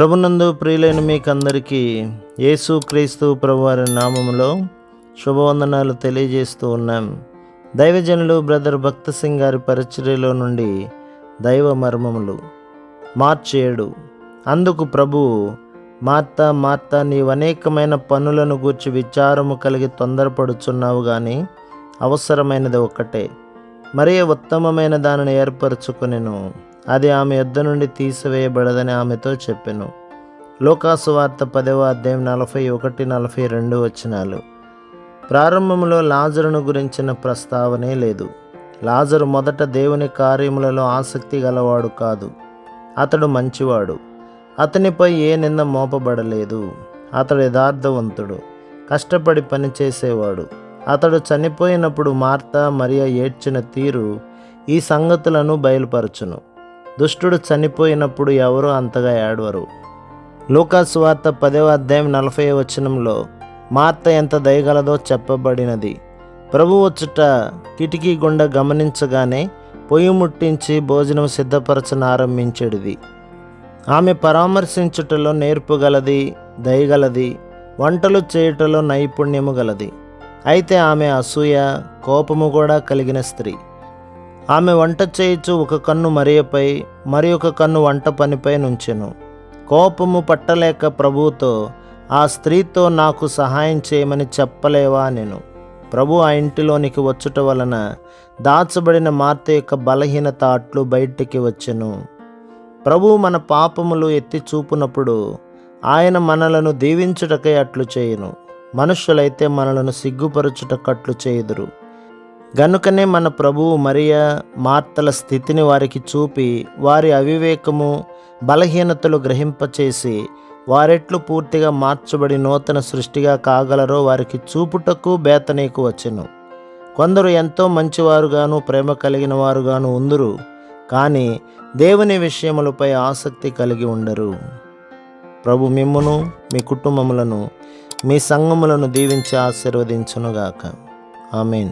ప్రభునందు ప్రియులైన మీకందరికీ యేసు క్రీస్తు ప్రభువారి నామములో శుభవందనాలు తెలియజేస్తూ ఉన్నాం. దైవజనులు బ్రదర్ భక్త సింగ్ గారి పరిచర్యలో నుండి దైవ మర్మములు. మార్చి ఏడు. అందుకు ప్రభు మార్త మార్త నీవు అనేకమైన పనులను గూర్చి విచారము కలిగి తొందరపడుచున్నావు కానీ అవసరమైనది ఒక్కటే. మరీ ఉత్తమమైన దానిని ఏర్పరచుకొనెను. అది ఆమె యుద్ధ నుండి తీసివేయబడదని ఆమెతో చెప్పెను. లోకాసు వార్త పదవ అధ్యాయం నలభై ఒకటి నలభై రెండు వచ్చినాలు ప్రారంభంలో లాజరును గురించిన ప్రస్తావనే లేదు. లాజరు మొదట దేవుని కార్యములలో ఆసక్తి గలవాడు కాదు. అతడు మంచివాడు. అతనిపై ఏ నింద మోపబడలేదు. అతడు యథార్థవంతుడు. కష్టపడి పనిచేసేవాడు అతడు చనిపోయినప్పుడు మార్త మరియా ఏడ్చిన తీరు ఈ సంగతులను బయలుపరచును. దుష్టుడు చనిపోయినప్పుడు ఎవరూ అంతగా ఏడవరు. లూకాసు వార్త పదవ అధ్యాయం నలభై వచనంలో మార్త ఎంత దయగలదో చెప్పబడినది. ప్రభు వచ్చుట కిటికీ గుండా గమనించగానే పొయ్యి ముట్టించి భోజనం సిద్ధపరచన ఆరంభించేడిది. ఆమె పరామర్శించుటలో నేర్పుగలది దయగలది వంటలు చేయుటలో నైపుణ్యము గలది. అయితే ఆమె అసూయ కోపము కూడా కలిగిన స్త్రీ. ఆమె వంట చేయుచు ఒక కన్ను మరియపై మరి ఒక కన్ను వంట పనిపై నుంచెను. కోపము పట్టలేక ప్రభువుతో ఆ స్త్రీతో నాకు సహాయం చేయమని చెప్పలేవా నేను. ప్రభు ఆ ఇంటిలోనికి వచ్చుట వలన దాచబడిన మార్త యొక్క బలహీనత అట్లు బయటికి వచ్చెను. ప్రభు మన పాపములు ఎత్తి చూపునప్పుడు ఆయన మనలను దీవించుటకై అట్లు చేయును. మనుష్యులైతే మనలను సిగ్గుపరచుటకట్లు చేయుదురు. గనుకనే మన ప్రభువు మరియా మార్తల స్థితిని వారికి చూపి వారి అవివేకము బలహీనతలు గ్రహింపచేసి వారెట్లు పూర్తిగా మార్చబడి నూతన సృష్టిగా కాగలరో వారికి చూపుటకు బేతనీకు వచ్చెను. కొందరు ఎంతో మంచివారుగాను ప్రేమ కలిగిన వారుగాను ఉందరు కానీ దేవుని విషయములపై ఆసక్తి కలిగి ఉండరు. ప్రభు మిమ్మును మీ కుటుంబములను మీ సంఘములను దీవించి ఆశీర్వదించునుగాక. ఆమెన్.